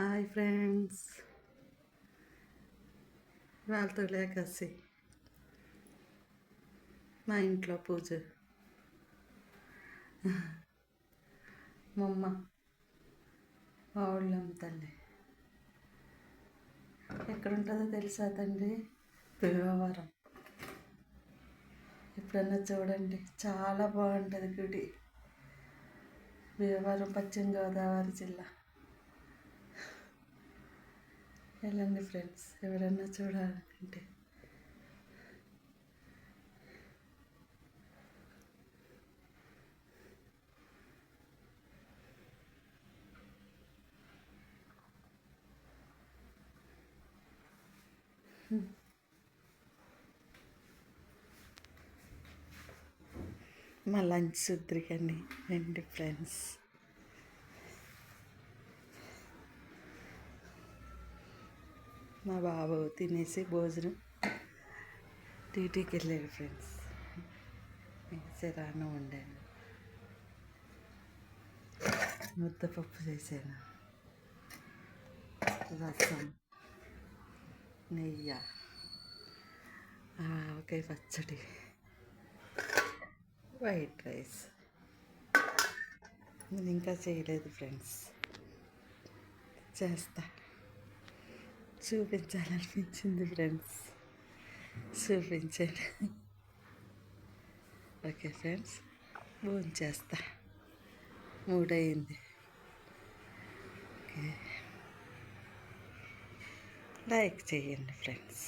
Hi friends. వాళ్ళతో లేకసి మా ఇంట్లో పూజ. మొమ్మ వాళ్ళం మా తల్లి. ఎక్కడ ఉంటుందో తెలుసా తండ్రి? భీమవరం ఎప్పుడన్నా చూడండి చాలా బాగుంటుంది గుడి. భీమవరం పశ్చిమ గోదావరి జిల్లా. వెళ్ళండి ఫ్రెండ్స్. ఎవరన్నా చూడాలనుకుంటే మా లంచ్ సుద్రికండి రండి ఫ్రెండ్స్. మా బాబు తినేసి భోజనం. టీటీకి వెళ్ళాడు ఫ్రెండ్స్. సిరాను వండాను ముద్దపప్పు చేశాను. రసం నెయ్యి ఆవకాయ పచ్చడి వైట్ రైస్. నేను ఇంకా చేయలేదు ఫ్రెండ్స్. చేస్తా. చూపించాలనిపించింది ఫ్రెండ్స్ చూపించండి ఓకే ఫ్రెండ్స్ ఫోన్ చేస్తా. మూడయింది. ఓకే. లైక్ చేయండి ఫ్రెండ్స్